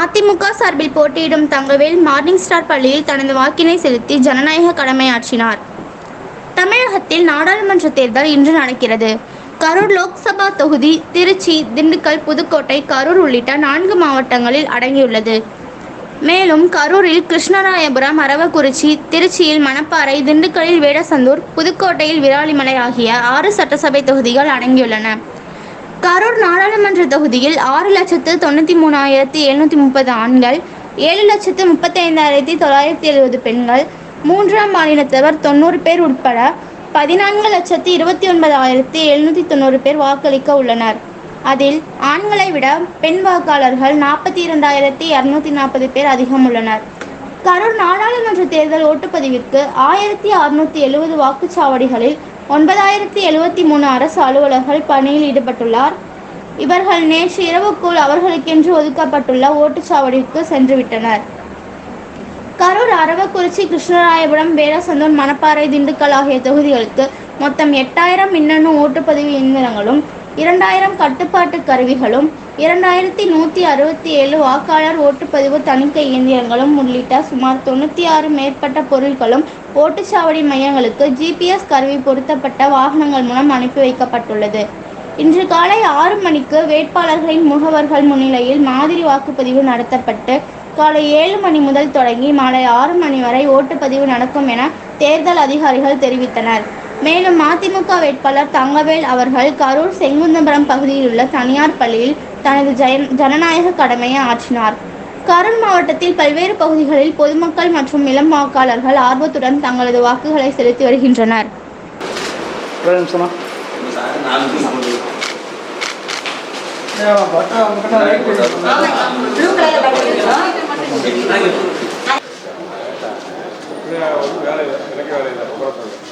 அதிமுக சார்பில் போட்டியிடும் Thangavel morning star பள்ளியில் தனது வாக்கினை செலுத்தி ஜனநாயக கடமையாற்றினார் தமிழகத்தில் நாடாளுமன்ற தேர்தல் இன்று நடக்கிறது. கரூர் லோக்சபா தொகுதி திருச்சி திண்டுக்கல் புதுக்கோட்டை கரூர் உள்ளிட்ட நான்கு மாவட்டங்களில் அடங்கியுள்ளது. மேலும் கரூரில் கிருஷ்ணராயபுரம் அரவக்குறிச்சி திருச்சியில் மணப்பாறை திண்டுக்கல்லில் வேடசந்தூர் புதுக்கோட்டையில் விராலிமலை ஆகிய ஆறு சட்டசபை தொகுதிகள் அடங்கியுள்ளன. கரூர் நாடாளுமன்ற தொகுதியில் ஆறு லட்சத்து தொண்ணூற்றி மூணாயிரத்தி எழுநூற்றி முப்பது ஆண்கள் ஏழு லட்சத்து முப்பத்தைந்தாயிரத்தி தொள்ளாயிரத்தி எழுபது பெண்கள் மூன்றாம் மாநிலத்தவர் தொண்ணூறு பேர் உட்பட பதினான்கு லட்சத்து இருபத்தி ஒன்பதாயிரத்தி எழுநூற்றி தொண்ணூறு பேர் வாக்களிக்க உள்ளனர். அதில் ஆண்களை விட பெண் வாக்காளர்கள் நாற்பத்தி இரண்டாயிரத்தி இரநூத்தி நாற்பது பேர் அதிகம் உள்ளனர். கரூர் நாடாளுமன்ற தேர்தல் ஓட்டுப்பதிவிற்கு ஆயிரத்தி அறுநூத்தி எழுபது வாக்குச்சாவடிகளில் ஒன்பதாயிரத்தி எழுபத்தி மூணு அரசு அலுவலர்கள் பணியில் ஈடுபட்டுள்ளார். இவர்கள் நேற்று இரவுக்குள் அவர்களுக்கென்று ஒதுக்கப்பட்டுள்ள ஓட்டுச்சாவடிக்கு சென்றுவிட்டனர். கரூர் அரவக்குறிச்சி கிருஷ்ணராயபுரம் வேடசந்தூர் மணப்பாறை திண்டுக்கல் ஆகிய தொகுதிகளுக்கு மொத்தம் எட்டாயிரம் மின்னணு ஓட்டுப்பதிவு இயந்திரங்களும் இரண்டாயிரம் கட்டுப்பாட்டு கருவிகளும் இரண்டாயிரத்தி நூற்றி அறுபத்தி ஏழு வாக்காளர் ஓட்டுப்பதிவு தணிக்கை இயந்திரங்களும் உள்ளிட்ட சுமார் தொண்ணூற்றி ஆறு மேற்பட்ட பொருட்களும் ஓட்டுச்சாவடி மையங்களுக்கு ஜிபிஎஸ் கருவி பொருத்தப்பட்ட வாகனங்கள் மூலம் அனுப்பி வைக்கப்பட்டுள்ளது. இன்று காலை ஆறு மணிக்கு வேட்பாளர்களின் முகவர்கள் முன்னிலையில் மாதிரி வாக்குப்பதிவு நடத்தப்பட்டு காலை ஏழு மணி முதல் தொடங்கி மாலை ஆறு மணி வரை ஓட்டுப்பதிவு நடக்கும் என தேர்தல் அதிகாரிகள் தெரிவித்தனர். மேலும் மதிமுக வேட்பாளர் தங்கவேல் அவர்கள் கரூர் செங்குந்தபுரம் பகுதியில் உள்ள தனியார் பள்ளியில் தனது ஜன ஜனநாயக கடமையை ஆற்றினார். கரூர் மாவட்டத்தில் பல்வேறு பகுதிகளில் பொதுமக்கள் மற்றும் இளம் வாக்காளர்கள் ஆர்வத்துடன் தங்களது வாக்குகளை செலுத்தி வருகின்றனர். வேலை எனக்கு வேலை இல்லை